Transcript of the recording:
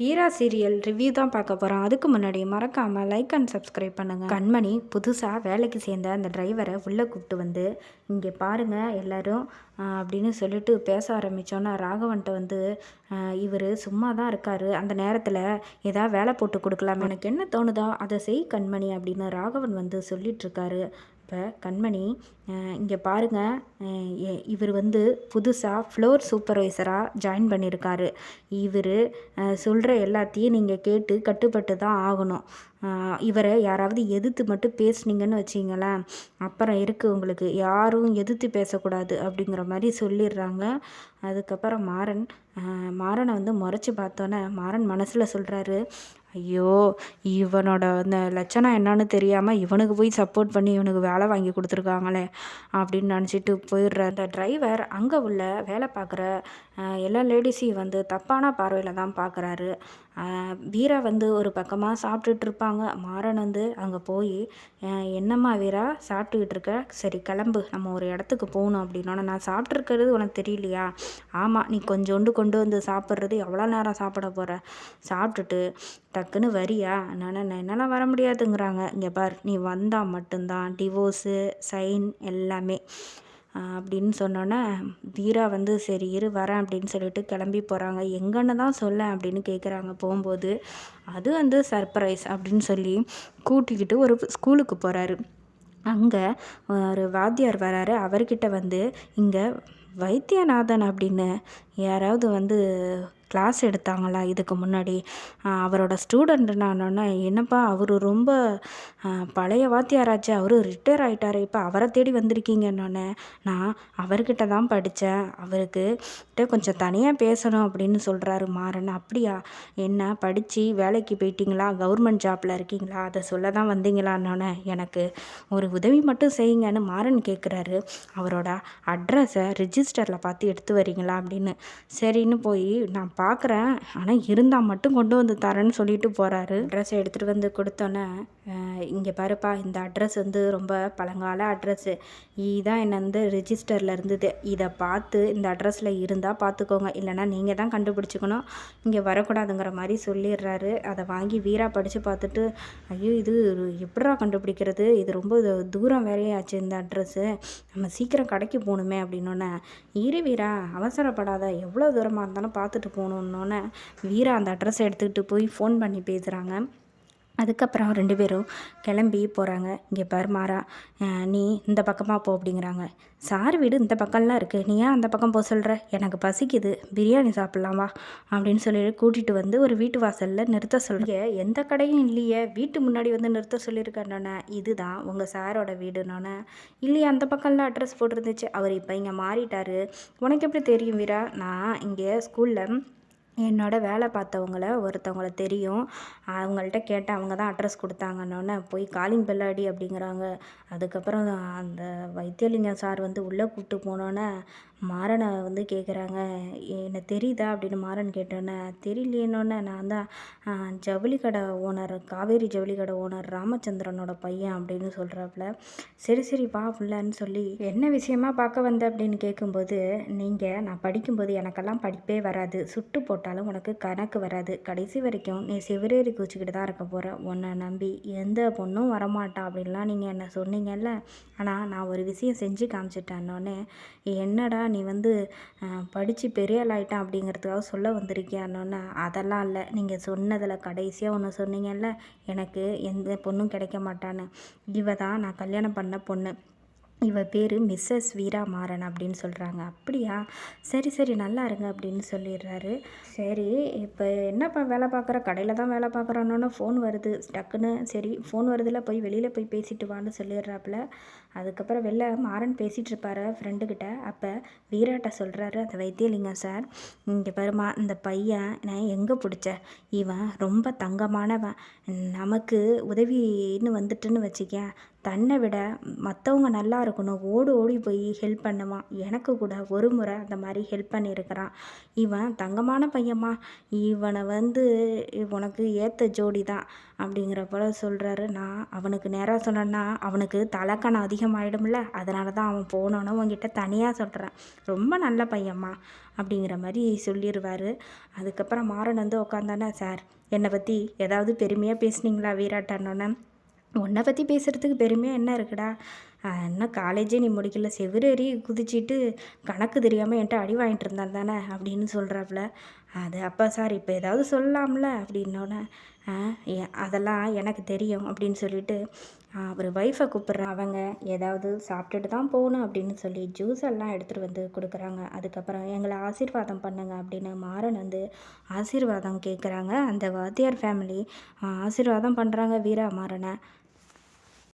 வீரா serial review தான் பார்க்க போகிறோம் அதுக்கு முன்னாடி மறக்காமல் லைக் அண்ட் சப்ஸ்கிரைப் பண்ணுங்கள் கண்மணி புதுசாக வேலைக்கு சேர்ந்த அந்த டிரைவரை உள்ளே கூப்பிட்டு வந்து இங்கே பாருங்கள் எல்லோரும் அப்படின்னு சொல்லிட்டு பேச ஆரம்பித்தோன்னா ராகவன்ட்ட வந்து இவர் சும்மா தான் இருக்கார். அந்த நேரத்தில் ஏதாவது வேலை போட்டு கொடுக்கலாம். எனக்கு என்ன தோணுதோ அதை செய் கண்மணி அப்படின்னு ராகவன் வந்து சொல்லிட்டு இப்போ கண்மணி இங்கே பாருங்கள் இவர் வந்து புதுசாக ஃப்ளோர் சூப்பர்வைசராக ஜாயின் பண்ணியிருக்காரு இவர் சொல்கிற எல்லாத்தையும் நீங்கள் கேட்டு கட்டுப்பட்டு தான் ஆகணும். இவரை யாராவது எதிர்த்து மட்டும் பேசுனீங்கன்னு வச்சிங்களேன். அப்புறம் இருக்குது உங்களுக்கு யாரும் எதிர்த்து பேசக்கூடாது அப்படிங்கிற மாதிரி சொல்லிடுறாங்க. அதுக்கப்புறம் மாறன் மாறனை வந்து முறைச்சி பார்த்தோன்னே மாறன் மனசில் சொல்கிறாரு ஐயோ இவனோட அந்த லட்சணம் என்னன்னு தெரியாமல் இவனுக்கு போய் சப்போர்ட் பண்ணி இவனுக்கு வேலை வாங்கி கொடுத்துருக்காங்களே அப்படின்னு நினச்சிட்டு போயிடுற அந்த டிரைவர் அங்கே உள்ள வேலை பார்க்குற எல்லா லேடிஸையும் வந்து தப்பான பார்வையில் தான் பார்க்குறாரு. வீரா வந்து ஒரு பக்கமாக சாப்பிட்டுட்டு இருப்பாங்க மாறன் வந்து அங்கே போய் என்னம்மா வீரா சாப்பிட்டுக்கிட்டு இருக்க சரி கிளம்பு. நம்ம ஒரு இடத்துக்கு போகணும் அப்படின்னா நான் சாப்பிட்ருக்கிறது உனக்கு தெரியலையா? ஆமாம் நீ கொஞ்சோண்டு கொண்டு வந்து சாப்பிட்றது எவ்வளோ நேரம் சாப்பிட போகிற சாப்பிட்டுட்டு டக்குன்னு வரியா? நான் நான் என்னால் வர முடியாதுங்கிறாங்க. இங்கே பார் நீ வந்தால் மட்டும்தான் டிவோர்ஸு சைன் எல்லாமே. அப்படின்னு சொன்னோன்னே தீரா வந்து சரி இரு வரேன் அப்படின்னு சொல்லிட்டு கிளம்பி போகிறாங்க எங்கன்னு தான் சொல்ல அப்படின்னு கேட்குறாங்க போகும்போது அது வந்து சர்ப்ரைஸ் அப்படின்னு சொல்லி கூட்டிக்கிட்டு ஒரு ஸ்கூலுக்கு போகிறாரு அங்கே ஒரு வாத்தியார் வராரு. அவர்கிட்ட வந்து இங்கே வைத்தியநாதன் அப்படின்னு யாராவது வந்து கிளாஸ் எடுத்தாங்களா? இதுக்கு முன்னாடி. அவரோட ஸ்டூடெண்ட் நானோன்னே என்னப்பா அவர் ரொம்ப பழைய வாத்தியாராச்சு அவர் ரிட்டையர் ஆகிட்டார் இப்போ அவரை தேடி வந்திருக்கீங்கன்னொன்னே நான். அவர்கிட்ட தான் படித்தேன் அவருக்கு கொஞ்சம் தனியாக பேசணும் அப்படின்னு சொல்கிறாரு மாறன். அப்படியா? என்ன படித்து வேலைக்கு போயிட்டீங்களா? கவர்மெண்ட் ஜாப்பில் இருக்கீங்களா? அதை சொல்ல தான் வந்தீங்களான்னொன்னே எனக்கு ஒரு உதவி மட்டும் செய்யுங்கன்னு மாறன் கேட்குறாரு அவரோட அட்ரஸை ரிஜிஸ்டரில் பார்த்து எடுத்து வரீங்களா அப்படின்னு. சரின்னு போய் நான் பார்க்குறேன். ஆனால் இருந்தால் மட்டும் கொண்டு வந்து தரேன்னு சொல்லிட்டு போகிறாரு ட்ரெஸ்ஸை எடுத்துகிட்டு வந்து கொடுத்தோன்னே இங்கே பாருப்பா இந்த அட்ரஸ் வந்து ரொம்ப பழங்கால அட்ரஸ்ஸு இதான் என்ன வந்து ரிஜிஸ்டரில் இருந்தது. இதை பார்த்து இந்த அட்ரஸில் இருந்தால் பார்த்துக்கோங்க இல்லைன்னா நீங்கள் தான் கண்டுபிடிச்சிக்கணும். இங்கே வரக்கூடாதுங்கிற மாதிரி சொல்லிடுறாரு. அதை வாங்கி வீரா படித்து பார்த்துட்டு ஐயோ இது எப்படா கண்டுபிடிக்கிறது? இது ரொம்ப தூரம் வேறையாச்சு இந்த அட்ரஸ்ஸு நம்ம சீக்கிரம் கடைக்கு போகணுமே அப்படின்னோடனே இரு வீரா அவசரப்படாத. எவ்வளோ தூரமாக இருந்தாலும் பார்த்துட்டு போகணுன்னொன்னே வீரா அந்த அட்ரஸை எடுத்துக்கிட்டு போய் ஃபோன் பண்ணி பேசுகிறாங்க அதுக்கப்புறம் ரெண்டு பேரும் கிளம்பி போகிறாங்க இங்கே பாரு மாறா நீ இந்த பக்கமாக போ அப்படிங்கிறாங்க. சார் வீடு இந்த பக்கம்லாம் இருக்குது நீ ஏன் அந்த பக்கம் போக சொல்கிற எனக்கு பசிக்குது. பிரியாணி சாப்பிட்லாமா அப்படின்னு சொல்லி கூட்டிகிட்டு வந்து ஒரு வீட்டு வாசலில் நிறுத்த சொல்கிறீங்க எந்த கடையும் இல்லையே. வீட்டு முன்னாடி வந்து நிறுத்த சொல்லியிருக்கேன் இதுதான் உங்கள் சாரோட வீடுனோன்னே இல்லையே அந்த பக்கம்லாம் அட்ரஸ் போட்டிருந்துச்சு. அவர் இப்போ இங்கே மாறிட்டார். உனக்கு எப்படி தெரியும் வீரா? நான் இங்கே ஸ்கூலில் என்னோட வேலை பார்த்தவங்கள ஒருத்தவங்கள தெரியும். அவங்கள்ட்ட கேட்டேன் அவங்க தான் அட்ரஸ் கொடுத்தாங்கன்னொன்னே போய் காலிங் பெல் அடி அப்படிங்கிறாங்க. அதுக்கப்புறம் அந்த வைத்தியலிங்கம் சார் வந்து உள்ளே கூப்பிட்டு போனோன்னே மாறனை வந்து கேட்குறாங்க என்ன தெரியுதா? அப்படின்னு மாறன் கேட்டோன்னே தெரியலையேன்னொன்னே நான் தான் ஜவுளி கடை ஓனர் காவேரி ஜவுளி கடை ஓனர் ராமச்சந்திரனோட பையன் அப்படின்னு சொல்கிறாப்புல சரி சரி வா புள்ளன்னு சொல்லி என்ன விஷயமா பார்க்க வந்த? அப்படின்னு கேட்கும்போது நீங்கள் நான் படிக்கும்போது எனக்கெல்லாம் படிப்பே வராது. சுட்டு போட்டாலும் உனக்கு கணக்கு வராது. கடைசி வரைக்கும் நீ சிவரேறி குச்சிக்கிட்டு தான் இருக்க போகிற உன்னை நம்பி எந்த பொண்ணும் வரமாட்டா? அப்படின்லாம் நீங்கள் என்ன சொன்னீங்கல்ல. ஆனால் நான் ஒரு விஷயம் செஞ்சு காமிச்சிட்டேன்னொன்னே என்னடா நீ வந்து படித்து பெரிய ஆள் ஆயிட்டான் அப்படிங்கிறதுக்காக சொல்ல வந்திருக்கியான்னொன்னே அதெல்லாம் இல்லை. நீங்கள் சொன்னதில் கடைசியாக ஒன்று சொன்னீங்கல்ல எனக்கு எந்த பொண்ணும் கிடைக்க மாட்டான்னு. இவ தான் நான் கல்யாணம் பண்ண பொண்ணு. இவ பேர் மிஸ்ஸஸ் வீரா மாறன் அப்படின்னு சொல்கிறாங்க அப்படியா? சரி சரி நல்லா இருங்க அப்படின்னு சொல்லிடுறாரு. சரி இப்போ என்னப்பா வேலை பார்க்குற? கடையில் தான் வேலை பார்க்குறோன்னு ஃபோன் வருது. டக்குன்னு சரி ஃபோன் வருதுல போய் வெளியில் போய் பேசிட்டு வான்னு சொல்லிடுறாப்புல. அதுக்கப்புறம் வெளில மாறன் பேசிகிட்டு இருப்பார் ஃப்ரெண்டுக்கிட்ட அப்போ வீராட்ட சொல்கிறாரு அந்த வைத்தியலிங்கம் சார் இங்கே பாருமா இந்த பையன் நான் எங்கே பிடிச்ச? இவன் ரொம்ப தங்கமானவன். நமக்கு உதவின்னு வந்துட்டுன்னு வச்சுக்கேன். தன்னை விட மற்றவங்க நல்லா இருக்கணும். ஓடி ஓடி போய் ஹெல்ப் பண்ணுவான். எனக்கு கூட ஒரு முறை அந்த மாதிரி ஹெல்ப் பண்ணியிருக்கிறான். இவன் தங்கமான பையம்மா. இவனை வந்து உனக்கு ஏற்ற ஜோடி தான் அப்படிங்கிற போல சொல்கிறாரு நான் அவனுக்கு நேராக சொன்னேன்னா அவனுக்கு தலைக்கணம் அதிகமாகிடும்ல அதனால தான் அவன் போனோன்னு உங்ககிட்ட தனியாக சொல்கிறேன் ரொம்ப நல்ல பையம்மா அப்படிங்கிற மாதிரி சொல்லிடுவார் அதுக்கப்புறம் மாறன் வந்து உட்காந்தானே சார் என்னை பற்றி ஏதாவது பெருமையாக பேசுனீங்களா? வீராட்டன்னொன்னே. உன்னை பற்றி பேசுகிறதுக்கு பெருமையாக என்ன இருக்குடா? என்ன இன்னும் காலேஜே நீ முடிக்கல. செவிரேறி குதிச்சிட்டு கணக்கு தெரியாமல் என்கிட்ட அடி வாங்கிட்டு இருந்தான் தானே அப்படின்னு சொல்கிறாப்புல அது அப்பா சார் இப்போ ஏதாவது சொல்லலாம்ல அப்படின்னோடனே அதெல்லாம் எனக்கு தெரியும் அப்படின்னு சொல்லிட்டு அவர் ஒய்ஃபை கூப்பிட்றேன் அவங்க ஏதாவது சாப்பிட்டுட்டு தான் போகணும் அப்படின்னு சொல்லி ஜூஸ் எல்லாம் எடுத்துகிட்டு வந்து கொடுக்குறாங்க. அதுக்கப்புறம் எங்களை ஆசீர்வாதம் பண்ணுங்க அப்படின்னு மாறன் வந்து ஆசீர்வாதம் கேட்குறாங்க அந்த வாத்தியார் ஃபேமிலி ஆசீர்வாதம் பண்ணுறாங்க வீரா மாறனை.